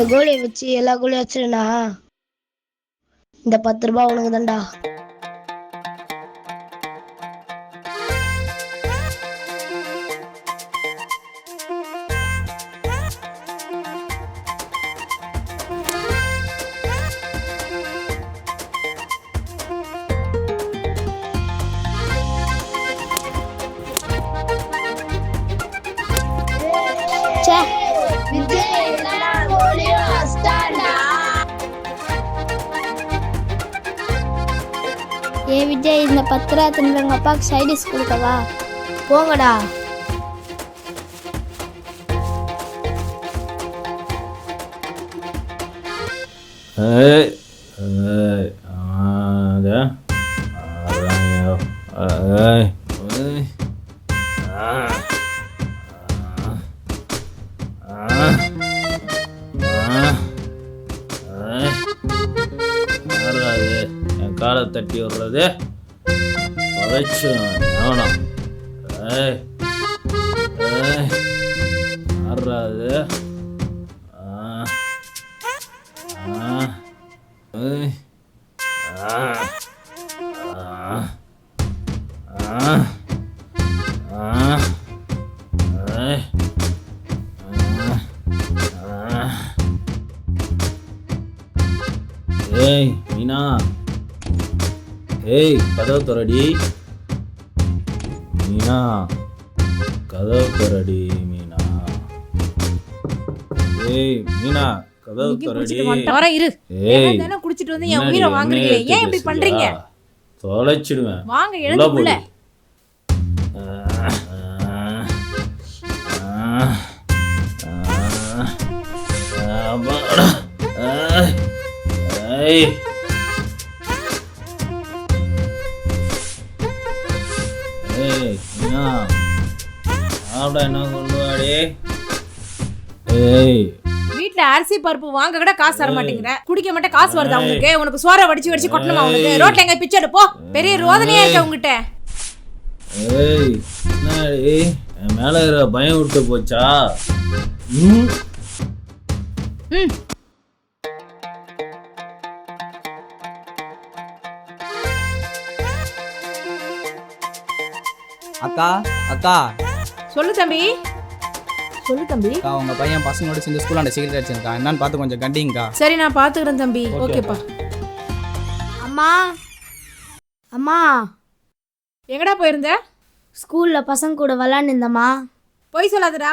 இந்த கோலியை வச்சு எல்லா கோலியும் வச்சிருனா இந்த பத்து ரூபா உனக்கு தான்டா திரும்ப எங்கள் அப்பாவுக்கு சைடிஸ் கொடுக்கவா? போங்கடா. ஏய் ஏய் ஏய் மீனா. ஏய் கதவு திறடி. மீனா கதவு திறடி மீனா. ஏய் மீனா கதவு திறடி. வர இரு. ஏய் குடிச்சிட்டு வந்து என் உயிரை வாங்குறீங்க. ஏன் இப்படி பண்றீங்க? தொலைச்சிடுவேன். வாங்க எழுந்து ஏய். ஏய், சாப்பிட என்ன கொண்டு ஏய். வீட்ல அரிசி பருப்பு வாங்க கூட காசு தர மாட்டேங்கிற. குடிக்க மட்டும் காசு வருதா உங்களுக்கு உனக்கு? சோற வடிச்சு வடிச்சு கொட்டணுமா உனக்கு? ரோட்ல எங்க பிச்சை எடு, போ பெரிய ரோதனையா இருக்க உங்ககிட்ட ஏய் என்னடி என் மேல இருக்கிற பயம் விட்டு போச்சா? ம். அக்கா அக்கா. சொல்லு தம்பி. சொல்லு தம்பி. அக்கா உங்க பையன் பசங்களோட சேர்ந்து ஸ்கூலாண்ட சிகரெட் அடிச்சிருக்கான். என்னன்னு பார்த்து கொஞ்சம் கண்டிங்கக்கா. சரி நான் பாத்துக்கிறேன் தம்பி. ஓகேப்பா அம்மா. அம்மா. எங்கடா போயிருந்த? ஸ்கூலில் பசங்க கூட விளாண்டுந்தம்மா போய் சொல்லாதடா.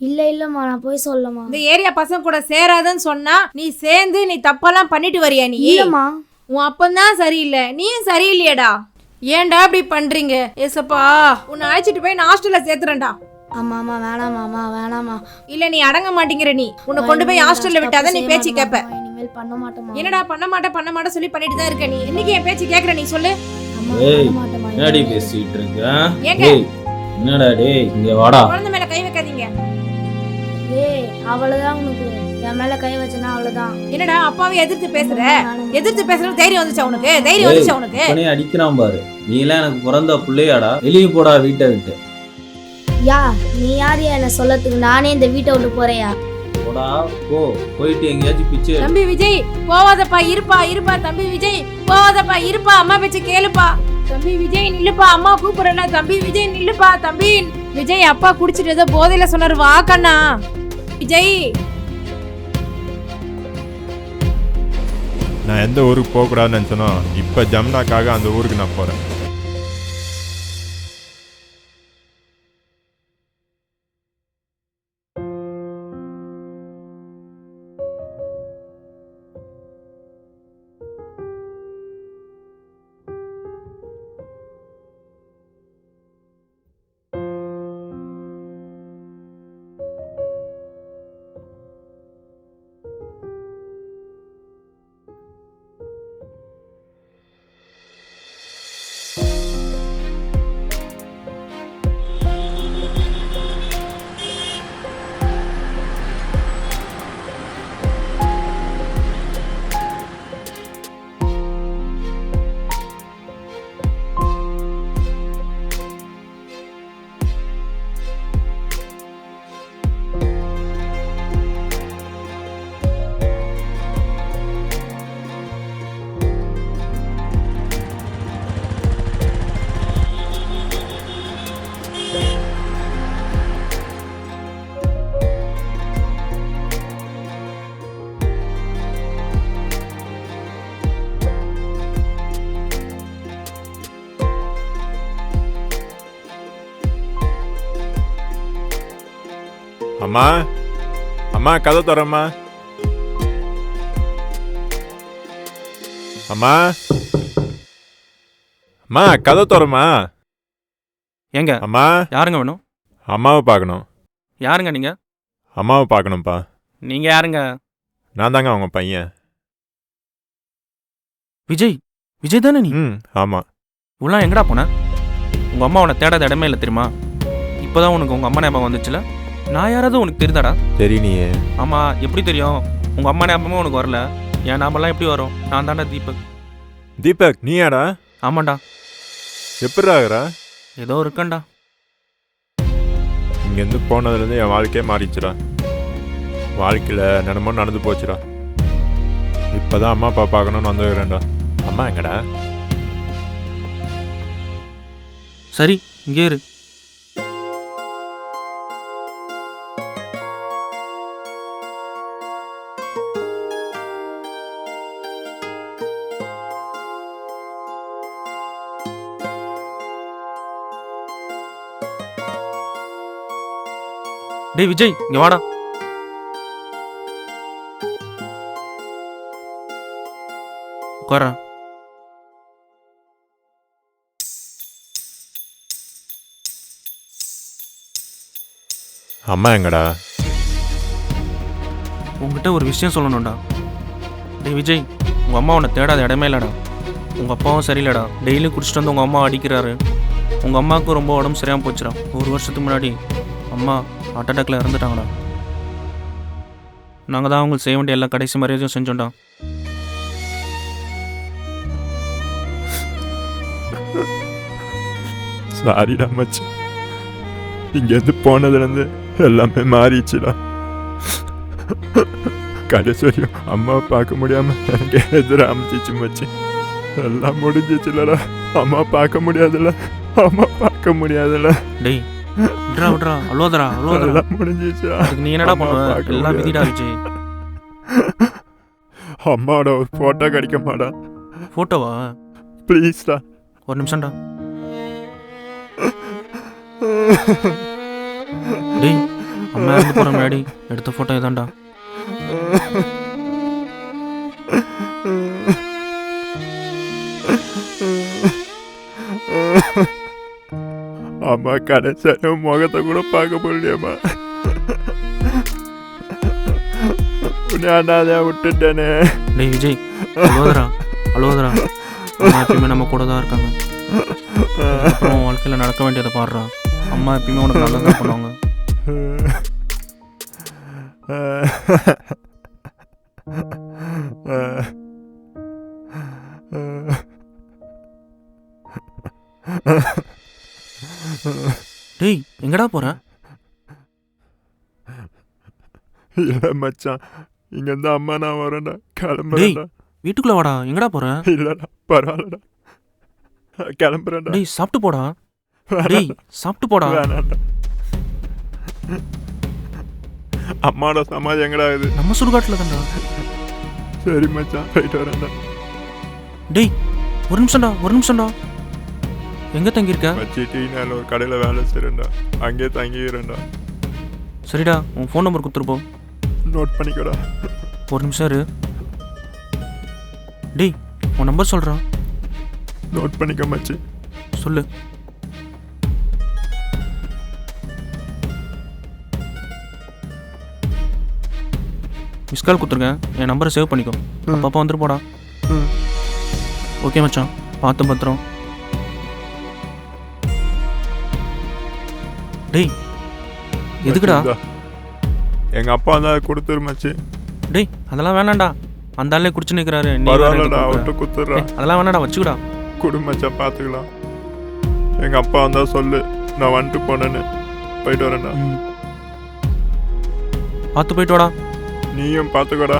இல்லை இல்லைம்மா நான் போய் சொல்லம்மா. இந்த ஏரியா பசங்க கூட சேராதுன்னு சொன்னா நீ சேர்ந்து நீ தப்பெல்லாம் பண்ணிட்டு வரியா நீ? இல்லைம்மா. உன் அப்பந்தான் சரியில்லை. நீயும் சரியில்லையேடா. ஏன்டா இப்படி பண்றீங்க? ஏசப்பா உன்னை அழைச்சிட்டு போய் நான் ஹாஸ்டல்ல சேர்த்துறேன்டா. ஆமாம் வேணாமாம்மா வேணாம்மா இல்ல நீ அடங்க மாட்டேங்கிற நீ. உன்னை கொண்டு போய் ஹாஸ்டல்ல விட்டாதான் நீ பேச்சு கேப்ப. இனிமேல் பண்ண மாட்டேம்மா. என்னடா பண்ண மாட்டேன் பண்ண மாட்டேன் சொல்லி பண்ணிட்டு தான் இருக்க நீ. இன்னைக்கு என் பேச்சு கேக்குற நீ சொல்லு. ஏய், என்னடி. பேசிட்டு இருக்க? ஏங்க? ஏய் என்னடா டேய் இங்க வாடா. குழந்தை மேல கை வைக்காதீங்க. ஏய் அவ்வளோதான் உனக்கு என் மேலே கை வச்சனா அவ்வளோதான் என்னடா அப்பாவை எதிர்த்து பேசுற? எதிர்த்து பேசுற தைரியம் வந்துச்சா உனக்கு? தைரியம் வந்துச்சா உனக்கு? உடனே அடிக்கிறான் பாரு. நீ எல்லாம் எனக்கு பிறந்த பிள்ளையாடா. வெளியே போடா வீட்டை விட்டு. யா நீ யார் என்ன சொல்லத்துக்கு நானே இந்த வீட்டை விட்டு போறேயா போடா போ. போயிட்டு எங்கேயாச்சும் பிச்சை எடு. தம்பி விஜய் போவாதப்பா இருப்பா இருப்பா தம்பி விஜய். போவாதப்பா இருப்பா அம்மா பேச்சு கேளுப்பா. தம்பி விஜய் நில்லுப்பா. அம்மா கூப்பிடுறல தம்பி விஜய் நில்லுப்பா தம்பி. விஜய் அப்பா குடிச்சிட்டு ஏதோ போதையில சொன்னாரு வா கண்ணா. விஜய் நான் எந்த ஊருக்கு போகக்கூடாதுன்னு நினச்சேனோ இப்போ ஜம்னாக்காக அந்த ஊருக்கு நான் போகிறேன் அம்மா. அம்மா கதை தரம்மா அம்மா. அம்மா கதை தரம்மா ஏங்க அம்மா. யாருங்க வேணும்? அம்மாவை பார்க்கணும். யாருங்க நீங்க? அம்மாவை பார்க்கணும்ப்பா. நீங்க யாருங்க? நான் தாங்க அவங்க பையன். விஜய் விஜய் தானே நீ? ம் ஆமாம் இவ்வளோ எங்கடா போன? உங்க அம்மா உன்னை தேடாத இடமே இல்லை தெரியுமா? இப்போதான் உனக்கு உங்க அம்மா ஞாபகம் வந்துச்சுல? நான் யாராவது உனக்கு தெரியுதாடா? சரி நீயே ஆமா எப்படி தெரியும்? உங்க அம்மா ஞாபகமே உனக்கு வரல. என் ஞாபகம்லாம் எப்படி வரும்? நான் தாண்டா தீபக். தீபக் நீயாடா ஆமாண்டா. எப்படி ஆகுறா ஏதோ இருக்கேன்டா. இங்கேருந்து போனதுலேருந்து என் வாழ்க்கையே மாறிச்சுடா வாழ்க்கையில் நடமோ நடந்து போச்சுடா. இப்போதான் அம்மா அப்பா பார்க்கணும்னு வந்துக்கிறேன்டா அம்மா எங்கடா? சரி இங்கே இரு. டேய் விஜய் இங்க வாடா. உட்காரா அம்மா எங்கடா? உங்ககிட்ட ஒரு விஷயம் சொல்லணும்டா. டேய் விஜய் உங்கள் அம்மா உன்னை தேடாத இடமே இல்லைடா. உங்கள் அப்பாவும் சரியில்லடா. டெய்லி குடிச்சிட்டு வந்து உங்கள் அம்மா அடிக்கிறாரு. உங்கள் அம்மாவுக்கும் ரொம்ப உடம்பு சரியாமல் போச்சுடா. ஒரு வருஷத்துக்கு முன்னாடி. அம்மா ஹார்ட் அட்டாக்ல இறந்துட்டாங்கடா. நாங்கள் தான் அவங்களுக்கு செய்ய வேண்டிய எல்லா கடைசி மரியாதையும் செஞ்சோம்டா. சாரிடா மச்சான். இங்கேருந்து போனதுலேருந்து எல்லாமே மாறிடுச்சுடா. கடைசி வரையும் அம்மாவை பார்க்க முடியாம எனக்கு எதிர அமைச்சிச்சு மச்சி எல்லாம் முடிஞ்சிச்சுலடா. அம்மா பார்க்க முடியாதுல்ல அம்மா பார்க்க முடியாதுல்ல டேய் விட்றா விட்றா. எல்லாம் முடிஞ்சிச்சுடா அதுக்கு நீ என்னடா பண்ணுவ? எல்லாம். விதிடா விஜய். அம்மாவோட ஒரு ஃபோட்டோ கிடைக்குமாடா? ஃபோட்டோவா ப்ளீஸ்டா ஒரு நிமிஷம்டா. டேய் அம்மா இறந்து போகிற முன்னாடி எடுத்த ஃபோட்டோ இதான்டா. அம்மா கடைசியாக முகத்தை கூட பார்க்க முடியலையம்மா. உன்னை அண்ணாதையா விட்டுட்டேனே. டேய் விஜய் அழுவதரா அழுவதரா அம்மா எப்பயுமே நம்ம கூட தான் இருக்காங்க. அப்புறம் வாழ்க்கையில் நடக்க வேண்டியதை பாடுறா. அம்மா எப்பயுமே உனக்கு நல்லா தான் பண்ணுவாங்க. டேய் எங்கடா போற? இல்ல மச்சான். இங்கேருந்து அம்மா நான் வரேன்டா. கிளம்புறேன்டா. வீட்டுக்குள்ள வாடா. எங்கடா போற? இல்லடா பரவாயில்லடா. கிளம்புறேன்டா. டேய் சாப்பிட்டு போடா. டேய் சாப்பிட்டு போடா. வேணாம்டா. அம்மாவோட சமாதி எங்கடா இது நம்ம சுடுகாட்டில் தான்டா. சரி மச்சான். போயிட்டு வரேன்டா. டேய் ஒரு நிமிஷம்டா ஒரு நிமிஷம்டா. எங்க தங்கியிருக்க? மச்சி டீ ஒரு கடையில் வேலை செய்கிறேன்டா அங்கேயே தங்கிக்கிறேன்டா. சரிடா உன் ஃபோன் நம்பர் கொடுத்துருப்போ நோட் பண்ணிக்கோடா. ஒரு நிமிஷம் இரு. டேய் உன் நம்பர் சொல்கிறான் நோட் பண்ணிக்க மச்சி. சொல்லு. மிஸ் கால் கொடுத்துருக்கேன். என் நம்பரை சேவ் பண்ணிக்கோ. அப்பப்போ வந்துட்டு போடா. ம். ஓகே மச்சான். பார்த்து பத்திரம். டேய் எதுக்குடா. எங்க அப்பா தான் கொடுத்துரு மச்சி. டேய் அதெல்லாம் வேணாம்டா. அந்த ஆளே குடிச்சு நிற்கிறாரு நீ பரவாயில்லடா? அவர்கிட்ட கொடுத்துட்றா. டேய், அதெல்லாம் வேணாடா வச்சுக்கடா. குடு மச்சான் பார்த்துக்கலாம் எங்க அப்பா வந்தா சொல்லு. நான் வந்துட்டு போனேன்னு. போயிட்டு வரேன்டா. பார்த்து போயிட்டு வாடா. நீயும் பார்த்துக்கோடா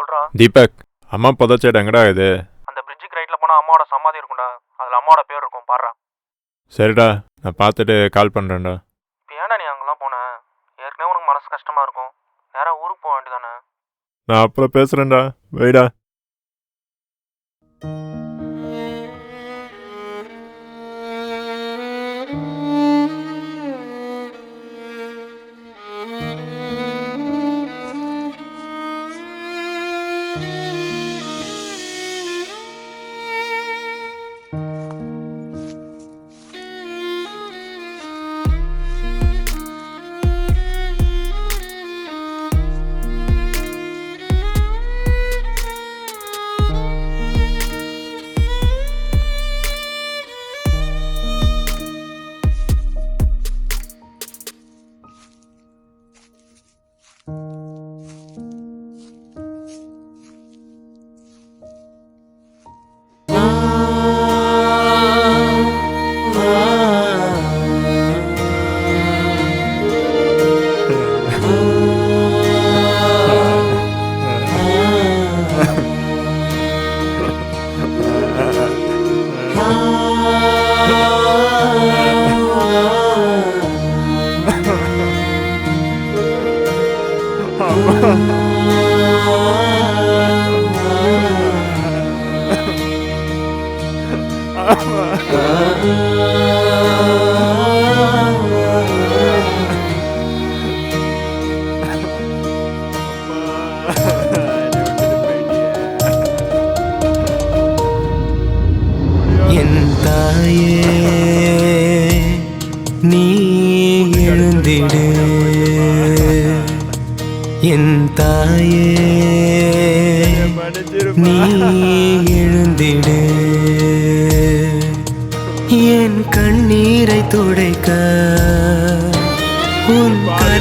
சொல்றா தீபக் அம்மா புதைச்ச எங்கடா இது. அந்த பிரிட்ஜுக்கு ரைட்ல போனா அம்மாவோட சமாதி இருக்கும்டா. அதுல அம்மாவோட பேர் இருக்கும் பாடுறா. சரிடா நான் பார்த்துட்டு கால் பண்ணுறேன்டா இப்போ ஏன்டா நீ அங்கெல்லாம் போன? ஏற்கனவே உனக்கு மனசு கஷ்டமா இருக்கும். நேரா ஊருக்கு போக வேண்டியதானே நான் அப்புறம் பேசுகிறேன்டா வைடா. என்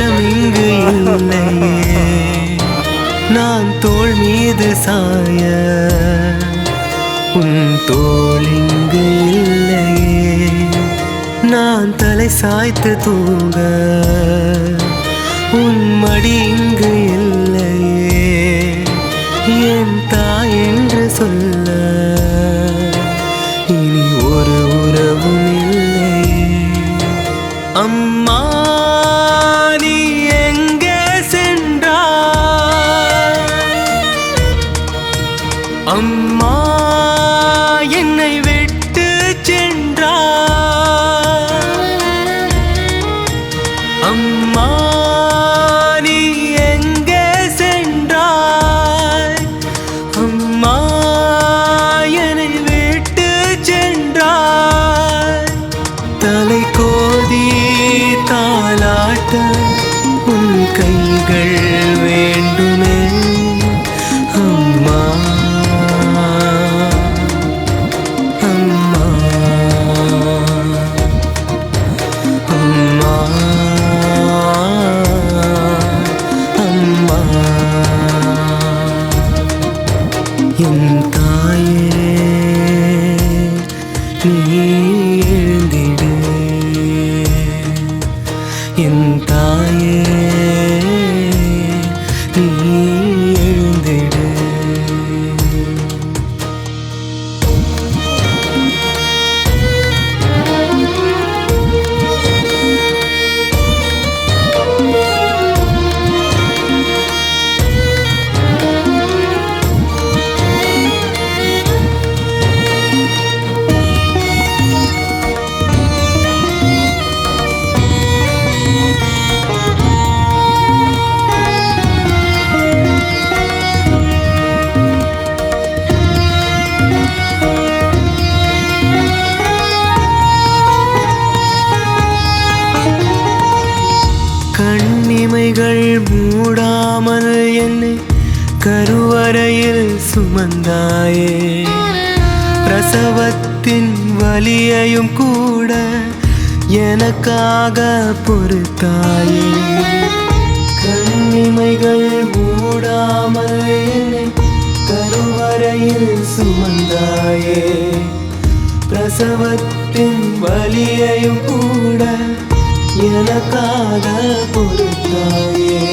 கரம் இங்கு இல்லையே. நான் தோல் மீது சாய. உன் தோல் இங்கு இல்லையே. நான் தலை சாய்த்து தூங்க. அம்மா நீ என் தாயே. கண்ணிமைகள் மூடாமல் என்னை கருவறையில் சுமந்தாயே. பிரசவத்தின் வலியையும் கூட எனக்காக பொறுத்தாயே. கண்ணிமைகள் மூடாமல் என்னை கருவறையில் சுமந்தாயே. பிரசவத்தின் வலியையும் கூட எனக்காக பொறுத்தாயே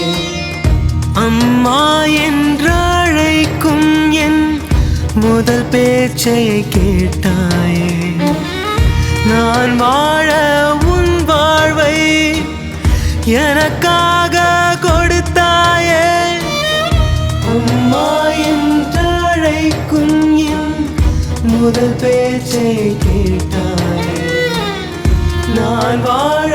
அம்மா என்றழைக்கும் என் முதல் பேச்சை கேட்டாயே. நான் வாழ உன் வாழ்வை எனக்காக கொடுத்தாயே. அம்மா என்றழைக்கும் என் முதல் பேச்சை கேட்டாயே. நான் வாழ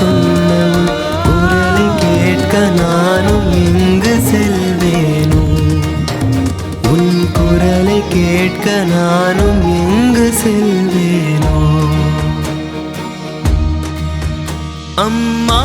என்று குரலை கேட்க நானும் எங்கு செல்வேனோ? உன் குரலை கேட்க நானும் எங்கு செல்வேனோ? அம்மா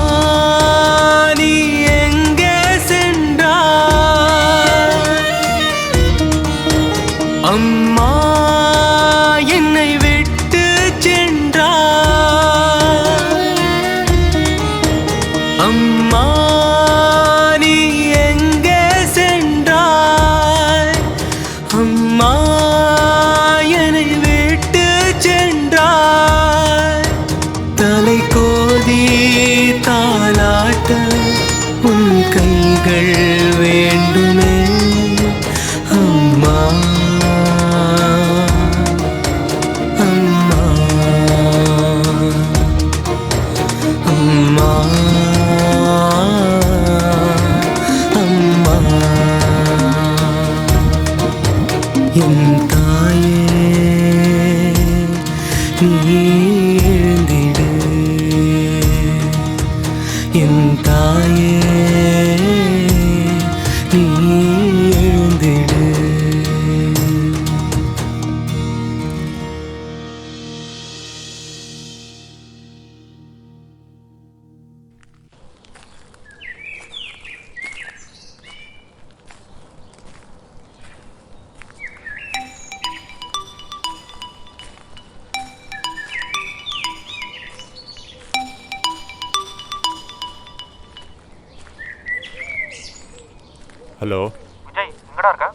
ஹலோ. விஜய் எங்கடா இருக்க?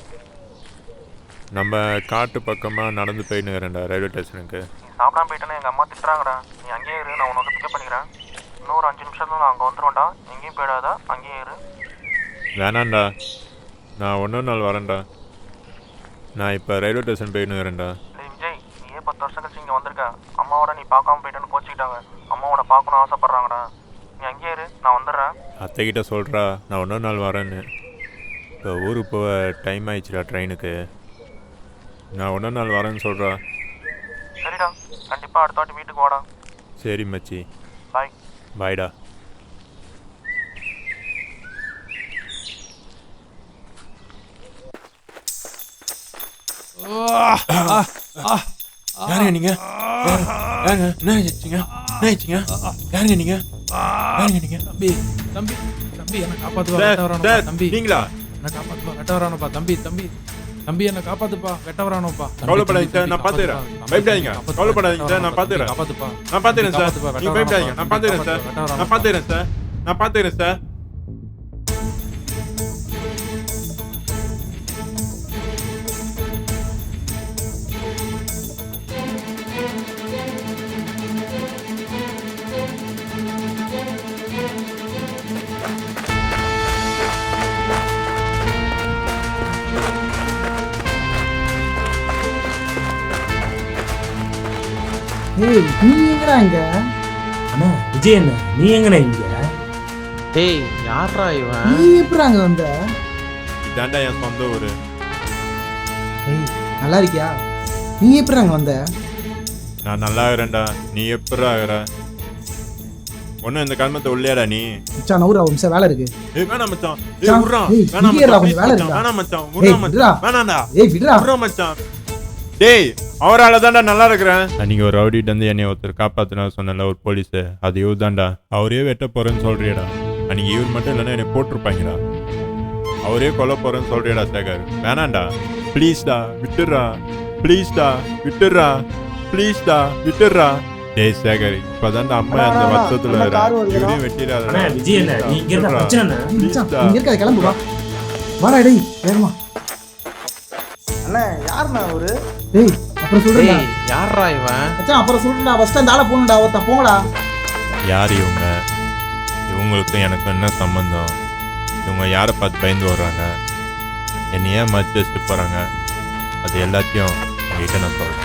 நம்ம காட்டு பக்கமாக நடந்து போயின்னு இருக்கிறேன்டா ரயில்வே ஸ்டேஷனுக்கு. நீ சாப்பிடாம போயிட்டேன்னு எங்கள் அம்மா திட்டுறாங்கடா. நீ அங்கேயே இரு நான் உன்னை வந்து பிக்கப் பண்ணிக்கிறேன். இன்னொரு அஞ்சு நிமிஷத்துல நான் அங்கே வந்துடுவேன்டா எங்கேயும் போயிடாத அங்கேயே இரு. வேணாம்டா. நான் ஒன்றொரு நாள் வரேன்டா. நான் இப்போ ரயில்வே ஸ்டேஷன் டேய் விஜய் நீயே பத்து வருஷம் கழிச்சு இங்கே வந்திருக்க? அம்மாவோட நீ பார்க்காம போயிட்டேன்னு கோச்சிக்கிட்டாங்க. அம்மாவோட பார்க்கணும்னு ஆசைப்பட்றாங்கடா. நீ அங்கேயே இரு நான் வந்துடுறேன். அத்தைக்கிட்ட சொல்கிறா நான் இன்னொரு நாள் வரேன்னு. இப்போ ஊருக்கு போக டைம் ஆயிடுச்சுடா ட்ரெயினுக்கு நான் இன்னொரு நாள் வரேன்னு சொல்கிறா சரிடா. கண்டிப்பாக அடுத்த வாட்டி வீட்டுக்கு வாடா. சரி மச்சி. பாய் பாய்டா யாருங்க நீங்க? யாருங்க? என்ன ஆச்சுங்க என்ன ஆச்சுங்க யாருங்க நீங்க? யாருங்க நீங்க? தம்பி தம்பி தம்பி என்ன தம்பி. நீங்களா? என்ன காப்பாத்துப்பா வெட்ட வரானப்பா தம்பி தம்பி தம்பி என்ன காப்பாத்துப்பா வெட்ட வரானப்பா கவலைப்படாதீங்க சார், நான். காப்பாத்துப்பா. பயப்படாதீங்க. கவலைப்படாதீங்க சார், நான் பார்த்துக்கிறேன். காப்பாத்துப்பா நான் பார்த்துக்கிறேன் சார் நீங்க பயப்படாதீங்க நான் பார்த்துக்கிறேன் சார். நான் பார்த்துக்கிறேன் சார் நான் பார்த்துக்கிறேன் சார் ஏய் நீ எங்கடா இங்க? அண்ணா விஜய் அண்ணா நீ எங்கண்ணா இங்க? டேய் யாரா இவன்? நீ எப்படி அங்க வந்த? இதாண்டா என் சொந்த ஊர். ஏய் நல்லா இருக்கியா? நீ எப்படி அங்க வந்த? நான் நல்லா இருக்கிறேன்டா. நீ எப்படி ஆகிற ஒன்றும் இந்த கல்மத்தை உள்ளேடா நீ. மச்சான் ஒரு நிமிஷம் வேலை இருக்கு. ஏய் வேணாம் மச்சான். ஏய் ஏய், வேணாம் மச்சான். இருக்கா? மச்சான், வேணாம் மச்சான். ஏய் விட்றா. விடுடா மச்சான் வேணாம்டா. ஏய் விடுடா மச்சான். டேய் அவரால தான்டா நல்லா இருக்கிறேன். நீங்க ஒரு ரவுடிட்டு வந்து என்னை ஒருத்தர் காப்பாத்தினா சொன்னல ஒரு போலீஸ். அது இவர் தான்டா. அவரே வெட்ட போறேன்னு சொல்றியடா. அன்னைக்கு இவர் மட்டும் இல்லைன்னா என்னை போட்டிருப்பாங்கடா. அவரே கொல்ல போறேன்னு சொல்றியடா சேகர். வேணாம்டா. ப்ளீஸ்டா விட்டுடுறா. ப்ளீஸ்டா விட்டுடுறா. ப்ளீஸ்டா விட்டுடுறா. டேய் சேகர் இப்பதான்டா அம்மா அந்த வருத்தத்துல. இவரையும் வெட்டிடாதடா. விஜய் அண்ணா நீ இங்க இருந்த பிரச்சனை மச்சான் இங்க இருக்காது கிளம்பு வா. வாடா டேய் வேகமா. அண்ணே யாருண்ணா அவரு? டேய் அப்புறம் டேய் யாரா இவன்? மச்சான் அப்புறம் சொல்றேன்டா ஃபர்ஸ்ட் அந்த ஆளை போகணும்டா ஒருத்தன் போங்கடா. யார் இவங்க? இவங்களுக்கும் எனக்கும் என்ன சம்மந்தம் இவங்க யாரை பார்த்து பயந்து வர்றாங்க என்னை ஏன் மதிச்சு வச்சுட்டு போகிறாங்க அது எல்லாத்தையும் உங்ககிட்ட நான் சொல்கிறேன்